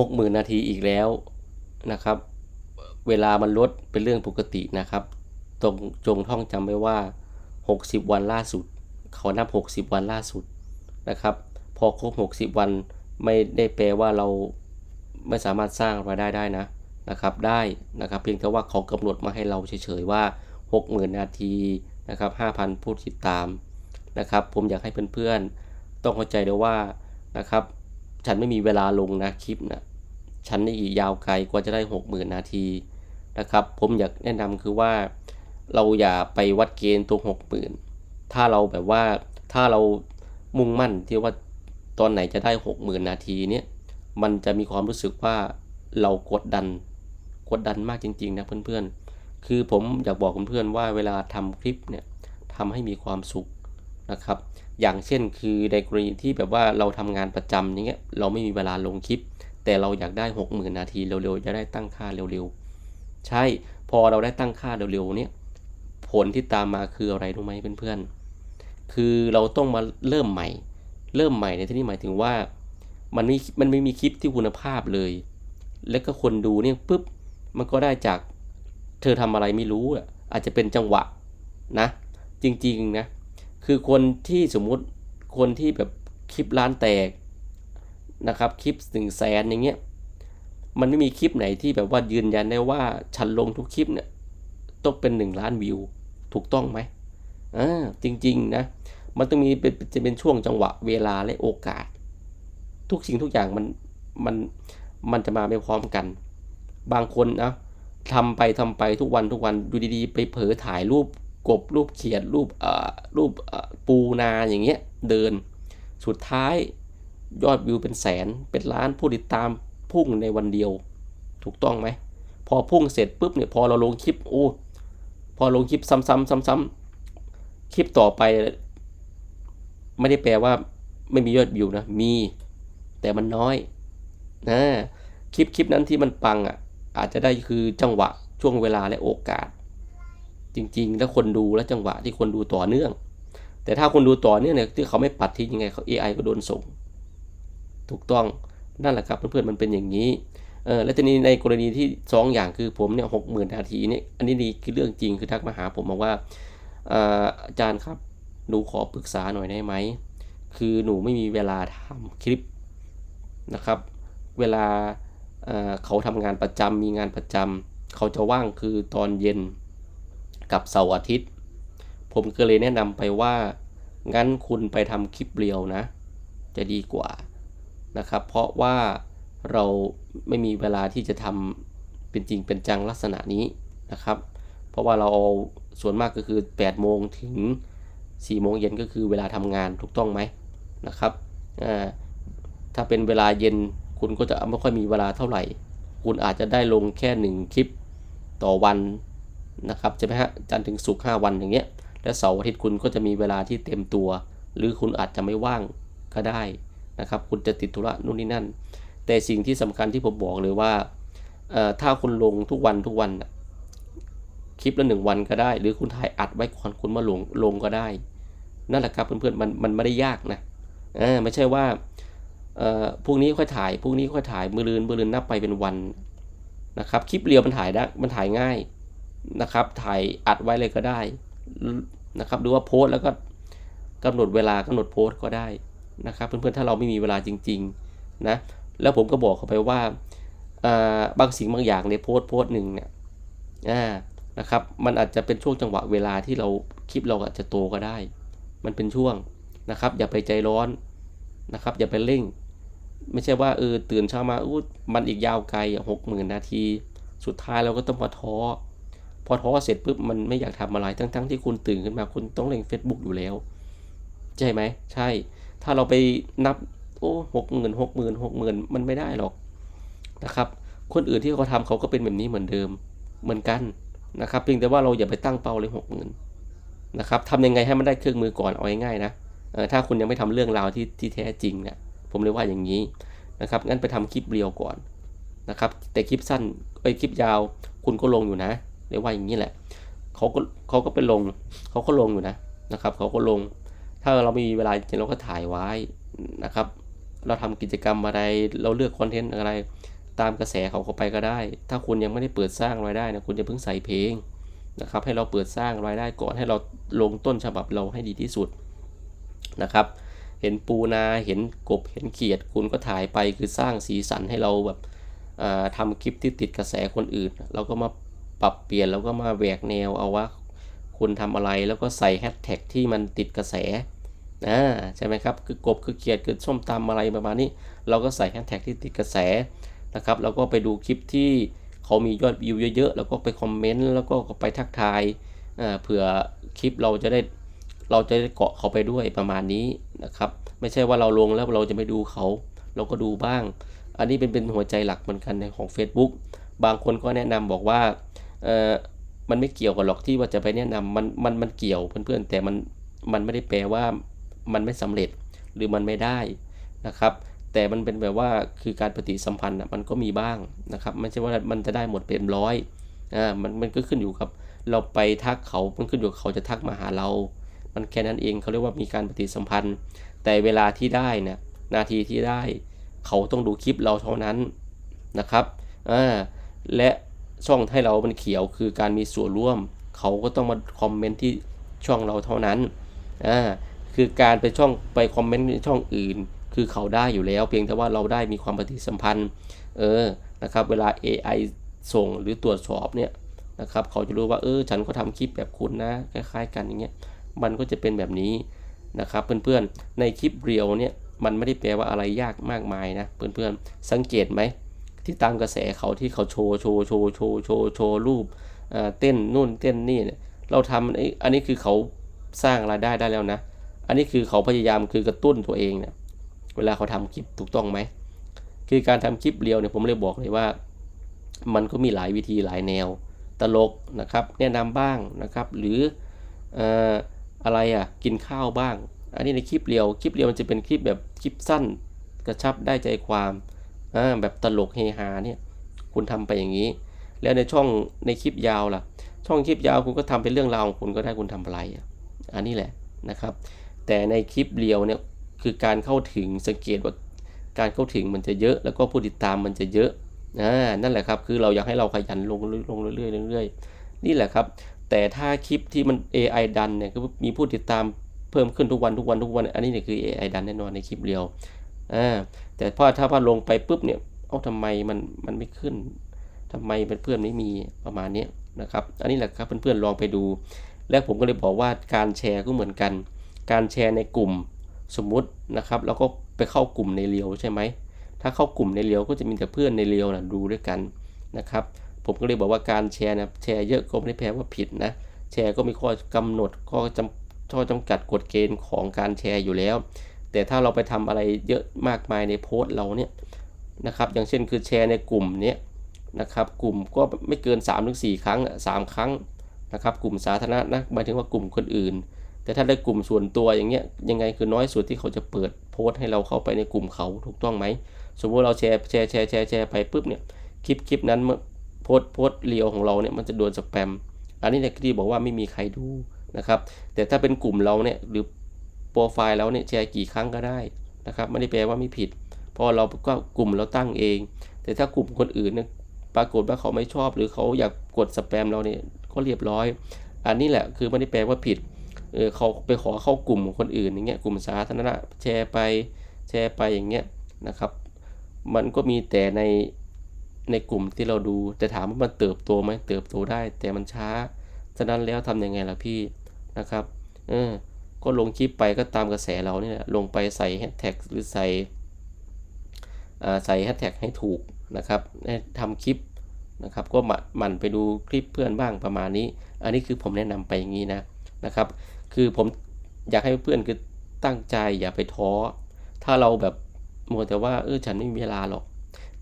หกหมื่นาทีอีกแล้วนะครับ เวลามันลดเป็นเรื่องปกตินะครับตรงจงท่องจำไว้ว่า 60 วันล่าสุด เขานับ 60 วันล่าสุดนะครับ พอครบ 60 วันไม่ได้แปลว่าเราไม่สามารถสร้างรายได้ได้นะนะครับ ได้นะครับเพียงแต่ว่าเขากำหนดมาให้เราเฉยๆว่า 60,000 นาทีนะครับ 5,000 ผู้ติดตามนะครับ ผมอยากให้เพื่อนๆต้องเข้าใจด้วยว่านะครับ ฉันไม่มีเวลาลงนะคลิปนะ ฉันนี่อีกยาวไกลกว่าจะได้ 60,000 นาทีนะครับ ผมอยากแนะนำคือว่าเราอย่าไปวัดเกณฑ์ตัว 60,000 ถ้าเราแบบว่าถ้าเรามุ่งมั่นที่ว่าตอนไหนจะได้ 60,000 นาทีเนี่ยมันจะมีความรู้สึกว่าเรากดดันกดดันมากจริงๆนะเพื่อนๆ คือผมอยากบอกเพื่อนๆว่าเวลาทำคลิปเนี่ยทำให้มีความสุขนะครับ อย่างเช่นคือในกรณีที่แบบว่าเราทำงานประจำอย่างเงี้ยเราไม่มีเวลาลงคลิป แต่เราอยากได้ 60,000 นาทีเร็วๆ จะได้ตั้งค่าเร็วๆ ใช่ พอเราได้ตั้งค่าเร็วๆ เนี่ย ผลที่ตามมาคืออะไรรู้ไหมเพื่อนๆ คือเราต้องมาเริ่มใหม่ เริ่มใหม่ในที่นี้หมายถึงว่า มันไม่ มันไม่มีคลิปที่คุณภาพเลย แล้วก็คนดูเนี่ยปุ๊บ มันก็ได้จาก เธอทำอะไรไม่รู้อะอาจจะเป็นจังหวะนะ จริงๆนะ คือคนที่สมมุติคนที่แบบคลิปล้านแตก นะครับคลิปหนึ่งแสนอย่างเงี้ยมันไม่มีคลิปไหนที่แบบว่ายืนยันได้ว่าฉันลงทุกคลิปเนี่ยต้องเป็นหนึ่งล้านวิวถูกต้องไหมอ่าจริงๆนะมันต้องมีเป็นจะเป็นช่วงจังหวะเวลาและโอกาส ทุกสิ่งทุกอย่างมันมันมันจะมาไม่พร้อมกัน บางคนนะทำไปทำไปทุกวันทุกวันดูดีๆ ไปเผลอถ่ายรูปกบรูปเขียดรูปเอ่อรูปเอ่อปูนาอย่างเงี้ยเดิน สุดท้าย ยอดวิวเป็นแสนเป็นล้านผู้ติดตามพุ่งในวันเดียว ถูกต้องไหม พอพุ่งเสร็จปุ๊บเนี่ยพอเราลงคลิปโอ้พอลงคลิปซ้ำๆซ้ำๆคลิปต่อไป ไม่ได้แปลว่าไม่มียอดวิวนะมีแต่มันน้อยนะคลิปคลิปนั้นที่มันปังอะ อาจจะได้คือจังหวะช่วงเวลาและโอกาส จริงๆแล้วคนดูและจังหวะที่คนดูต่อเนื่อง แต่ถ้าคนดูต่อเนื่องเนี่ยที่เขาไม่ปัดทิ้งยังไงเขา AI ก็โดนส่ง ถูกต้องนั่นแหละครับเพื่อนๆมันเป็นอย่างนี้เออแล้วทีนี้ในกรณีที่สองอย่างคือผมเนี่ยหกหมื่นนาทีนี่อันนี้นี่คือเรื่องจริงคือทักมาหาผมบอกว่าอาจารย์ครับหนูขอปรึกษาหน่อยได้ไหมคือหนูไม่มีเวลาทำคลิปนะครับ เวลาเเขาทำงานประจำมีงานประจำเขาจะว่างคือตอนเย็นกับเสาร์อาทิตย์ ผมก็เลยแนะนำไปว่า งั้นคุณไปทำคลิปเรียวนะ จะดีกว่า นะครับ เพราะว่าเราไม่มีเวลาที่จะทำเป็นจริงเป็นจังลักษณะนี้นะครับ เพราะว่าเราเอาส่วนมากก็คือ 8 โมงถึง 4 โมงเย็นก็คือเวลาทำงานถูกต้องไหมนะครับถ้าเป็นเวลาเย็นคุณก็จะไม่ค่อยมีเวลาเท่าไหร่ คุณอาจจะได้ลงแค่ 1 คลิปต่อวันนะครับใช่ไหมฮะจันทร์ถึงศุกร์5วันอย่างเงี้ยและเสาร์อาทิตย์คุณก็จะมีเวลาที่เต็มตัว หรือคุณอาจจะไม่ว่างก็ได้ นะครับ คุณจะติดธุระนู่นนี่นั่น แต่สิ่งที่สำคัญที่ผมบอกเลยว่าถ้าคุณลงทุกวันทุกวันคลิปละหนึ่งวันก็ได้ หรือคุณถ่ายอัดไว้ก่อนคุณมาลงลงก็ได้ นั่นแหละครับเพื่อนๆมันมันไม่ได้ยากนะไม่ใช่ว่าพวกนี้ค่อยถ่ายพวกนี้ค่อยถ่ายมือลืนมือลืนนับไปเป็นวันนะครับคลิปเรียวมันถ่ายได้มันถ่ายง่ายนะครับ ถ่ายอัดไว้เลยก็ได้นะครับหรือว่าโพสแล้วก็กำหนดเวลากำหนดโพสก็ได้ นะครับเพื่อนๆถ้าเราไม่มีเวลาจริงๆนะแล้วผมก็บอกเขาไปว่าบางสิ่งบางอย่างในโพสต์โพสต์หนึ่งเนี่ยนะครับมันอาจจะเป็นช่วงจังหวะเวลาที่เราคลิปเราอาจจะโตก็ได้ มันเป็นช่วงนะครับ อย่าไปใจร้อนนะครับ อย่าไปเร่ง ไม่ใช่ว่าเออตื่นเช้ามาอู้มันอีกยาวไกลหกหมื่นนาที สุดท้ายเราก็ต้องมาท้อพอท้อเสร็จปุ๊บมันไม่อยากทำอะไรทั้งๆทที่คุณตื่นขึ้นมาคุณต้องเล่น Facebook อยู่แล้ว ใช่ไหมใช่ ถ้าเราไปนับโอ้หกหมื่นหกหมื่นหกหมื่นมันไม่ได้หรอกนะครับ คนอื่นที่เขาทาเขาก็เป็นแบบนี้เหมือนเดิมเหมือนกันนะครับเพียงแต่ว่าเราอย่าไปตั้งเป้าเลยหกหมื่นนะครับทำยังไงให้มันได้เครื่องมือก่อนเอาง่ายๆนะถ้าคุณยังไม่ทำเรื่องราวที่ที่แท้จริงเนี่ยผมเลยว่าอย่างนี้นะครับงั้นไปทำคลิปเรียวก่อนนะครับแต่คลิปสั้นไอ้คลิปยาวคุณก็ลงอยู่นะเรียกว่าอย่างนี้แหละเขาก็เขาก็ไปลงเขาก็ลงอยู่นะนะครับเขาก็ลง ถ้าเรามีเวลาจริงเราก็ถ่ายไว้นะครับ เราทำกิจกรรมอะไรเราเลือกคอนเทนต์อะไร ตามกระแสเขาเข้าไปก็ได้ ถ้าคุณยังไม่ได้เปิดสร้างรายได้นะคุณจะเพิ่งใส่เพลงนะครับ ให้เราเปิดสร้างรายได้ก่อนให้เราลงต้นฉบับเราให้ดีที่สุดนะครับ เห็นปูนาเห็นกบเห็นเขียด คุณก็ถ่ายไปคือสร้างสีสันให้เราแบบทำคลิปที่ติดกระแสคนอื่น เราก็มาปรับเปลี่ยนแล้วก็มาแหวกแนวเอาว่า คุณทำอะไรแล้วก็ใส่แฮชแท็กที่มันติดกระแสนะใช่ไหมครับ คือกบคือเขียดคือส้มตำอะไรประมาณนี้ เราก็ใส่แฮชแท็กที่ติดกระแสนะครับแล้วก็ไปดูคลิปที่เขามียอดวิวเยอะๆ แล้วก็ไปคอมเมนต์แล้วก็ไปทักทายเผื่อคลิปเราจะได้เราจะได้เกาะเขาไปด้วยประมาณนี้นะครับ ไม่ใช่ว่าเราลงแล้วเราจะไม่ดูเขา เราก็ดูบ้าง อันนี้เป็นเป็นหัวใจหลักเหมือนกันในของ Facebook บางคนก็แนะนำบอกว่า มันไม่เกี่ยวกับหรอกที่ว่าจะไปแนะนำมันมันมันเกี่ยวเพื่อนๆ แต่มันมันไม่ได้แปลว่ามันไม่สำเร็จหรือมันไม่ได้นะครับ แต่มันเป็นแบบว่าคือการปฏิสัมพันธ์มันก็มีบ้างนะครับไม่ใช่ว่ามันจะได้หมดเป็นร้อยอ่ามันมันก็ขึ้นอยู่กับ เราไปทักเขามันขึ้นอยู่เขาจะทักมาหาเรา มันแค่นั้นเองเขาเรียกว่ามีการปฏิสัมพันธ์ แต่เวลาที่ได้นะนาทีที่ได้ เขาต้องดูคลิปเราเท่านั้นนะครับอ่าและ ช่องให้เรามันเขียวคือการมีส่วนร่วม เขาก็ต้องมาคอมเมนต์ที่ช่องเราเท่านั้นอ่าคือการไปช่องไปคอมเมนต์ในช่องอื่น คือเขาได้อยู่แล้ว เพียงแต่ว่าเราได้มีความปฏิสัมพันธ์เออนะครับเวลา AI ส่งหรือตรวจสอบเนี่ยนะครับเขาจะรู้ว่าเออฉันก็ทำคลิปแบบคุณนะคล้ายๆ กันอย่างเงี้ยมันก็จะเป็นแบบนี้นะครับเพื่อนๆในคลิปเรียวเนี่ยมันไม่ได้แปลว่าอะไรยากมากมายนะเพื่อนๆสังเกตไหม ที่ตามกระแสเขาที่เขาโชว์โชว์โชว์โชว์โชว์โชว์รูปเต้นนู่นเต้นนี่เนี่ยเราทำอันนี้คือเขาสร้างรายได้ได้แล้วนะ อันนี้คือเขาพยายามคือกระตุ้นตัวเองเนี่ยเวลาเขาทำคลิปถูกต้องไหมคือการทำคลิปเรียวเนี่ยผมเลยบอกเลยว่า มันก็มีหลายวิธีหลายแนวตลกนะครับ แนะนำบ้างนะครับ หรืออะไรอะกินข้าวบ้าง อันนี้ในคลิปเรียวคลิปเรียวมันจะเป็นคลิปแบบคลิปสั้น กระชับได้ใจความ แบบตลกเฮฮาเนี่ย คุณทำไปอย่างนี้ แล้วในช่องในคลิปยาวล่ะ ช่องคลิปยาวคุณก็ทำเป็นเรื่องราวของคุณก็ได้คุณทำอะไรอันนี้แหละนะครับ แต่ในคลิปเรียวเนี่ยคือการเข้าถึงสังเกตว่าการเข้าถึงมันจะเยอะ แล้วก็ผู้ติดตามมันจะเยอะอ่านั่นแหละครับ คือเราอยากให้เราขยันลงลงเรื่อยๆเรื่อยๆนี่แหละครับ แต่ถ้าคลิปที่มัน AI ดันเนี่ยคือมีผู้ติดตามเพิ่มขึ้นทุกวันทุกวันทุกวัน อันนี้เนี่ยคือ AI ดันแน่นอนในคลิปเรียว อ่าแต่พอถ้าพอลงไปปุ๊บเนี่ยเอ้าทำไมมันมันไม่ขึ้นทำไมเพื่อนๆไม่มีประมาณนี้นะครับ อันนี้แหละครับเพื่อนๆลองไปดู แล้วผมก็เลยบอกว่าการแชร์ก็เหมือนกัน การแชร์ในกลุ่มสมมุตินะครับแล้วก็ไปเข้ากลุ่มในเรียวใช่ไหมถ้าเข้ากลุ่มในเรียวก็จะมีแต่เพื่อนในเรียวนะดูด้วยกันนะครับ ผมก็เลยบอกว่าการแชร์นะแชร์เยอะก็ไม่ได้แปลว่าผิดนะแชร์ก็มีข้อกำหนดข้อจำข้อจำกัดกฎเกณฑ์ของการแชร์อยู่แล้ว แต่ถ้าเราไปทำอะไรเยอะมากมายในโพสต์เราเนี่ยนะครับ อย่างเช่นคือแชร์ในกลุ่มเนี้ยนะครับ กลุ่มก็ไม่เกิน3-4ครั้ง 3 ครั้งนะครับ กลุ่มสาธารณะนะหมายถึงว่ากลุ่มคนอื่น แต่ถ้าได้กลุ่มส่วนตัวอย่างเงี้ยยังไงคือน้อยสุดที่เขาจะเปิดโพสต์ให้เราเข้าไปในกลุ่มเขาถูกต้องไหมสมมติเราแชร์แชร์แชร์แชร์แชร์ไปปุ๊บเนี่ยคลิปคลิปนั้นโพสต์โพสต์เรียวของเราเนี่ยมันจะโดนสแปมอันนี้เนี่ยที่บอกว่าไม่มีใครดูนะครับ แต่ถ้าเป็นกลุ่มเราเนี่ยหรือ โปรไฟล์เราเนี่ยแชร์กี่ครั้งก็ได้นะครับ ไม่ได้แปลว่าไม่ผิด เพราะเราก็กลุ่มเราตั้งเอง แต่ถ้ากลุ่มคนอื่นเนี่ยปรากฏว่าเขาไม่ชอบ หรือเขาอยากกดสแปมเราเนี่ยก็เรียบร้อย อันนี้แหละคือไม่ได้แปลว่าผิดเออเขาไปขอเข้ากลุ่มคนอื่นอย่างเงี้ยกลุ่มสาธารณะแชร์ไปแชร์ไปอย่างเงี้ยนะครับ มันก็มีแต่ในในกลุ่มที่เราดูแต่ถามว่ามันเติบโตไหมเติบโตได้ แต่มันช้า ฉะนั้นแล้วทำยังไงล่ะพี่นะครับ เออ ก็ลงคลิปไปก็ตามกระแสเราเนี่ยลงไปใส่แฮชแท็กหรือใส่ใส่แฮชแท็กให้ถูกนะครับทำคลิปนะครับก็หมั่นไปดูคลิปเพื่อนบ้างประมาณนี้ อันนี้คือผมแนะนำไปอย่างนี้นะนะครับ คือผมอยากให้เพื่อนคือตั้งใจอย่าไปท้อ ถ้าเราแบบมัวแต่ว่าเออฉันไม่มีเวลาหรอก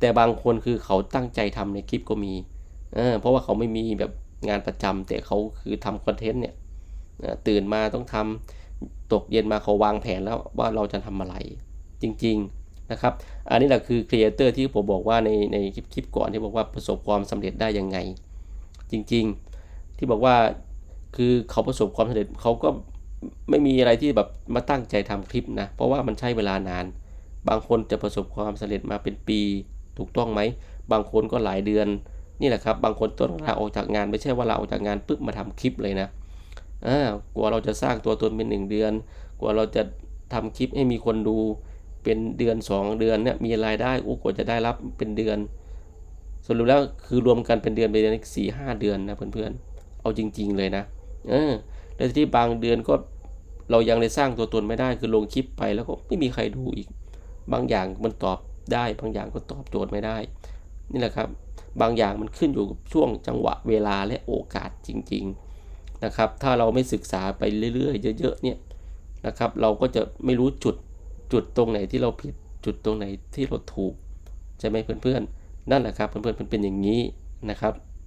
แต่บางคนคือเขาตั้งใจทำในคลิปก็มีเออเพราะว่าเขาไม่มีแบบงานประจำแต่เขาคือทำคอนเทนต์เนี่ยตื่นมาต้องทำ ตกเย็นมาเขาวางแผนแล้วว่าเราจะทำอะไรจริง ๆนะครับ อันนี้แหละคือครีเอเตอร์ที่ผมบอกว่าในในคลิปคลิปก่อนที่บอกว่าประสบความสำเร็จได้ยังไง จริงๆที่บอกว่าคือเขาประสบความสำเร็จเขาก็ไม่มีอะไรที่แบบมาตั้งใจทำคลิปนะ เพราะว่ามันใช้เวลานาน บางคนจะประสบความสำเร็จมาเป็นปีถูกต้องไหม บางคนก็หลายเดือนนี่แหละครับ บางคนต้องลาออกจากงานไม่ใช่ว่าลาออกจากงานปุ๊บมาทำคลิปเลยนะ อ่ากลัวเราจะสร้างตัวตนเป็นหนึ่งเดือนกลัวเราจะทำคลิปให้มีคนดูเป็นเดือน 2 เดือนเนี่ยมีรายได้อู้กว่าจะได้รับเป็นเดือนสรุปแล้วคือรวมกันเป็นเดือนเป็นเดือนสี่ห้าเดือนนะเพื่อนๆเอาจริง ๆเลยนะเออแล้วที่บางเดือนก็เรายังได้สร้างตัวตนไม่ได้คือลงคลิปไปแล้วก็ไม่มีใครดูอีก บางอย่างมันตอบได้บางอย่างก็ตอบโจทย์ไม่ได้ นี่แหละครับ บางอย่างมันขึ้นอยู่กับช่วงจังหวะเวลาและโอกาสจริง ๆ นะครับ ถ้าเราไม่ศึกษาไปเรื่อยๆเยอะๆเนี่ยนะครับ เราก็จะไม่รู้จุดจุดตรงไหนที่เราผิดจุดตรงไหนที่เราถูกใช่ไหมเพื่อนๆ นั่นแหละครับเพื่อนๆมันเป็นอย่างนี้นะครับ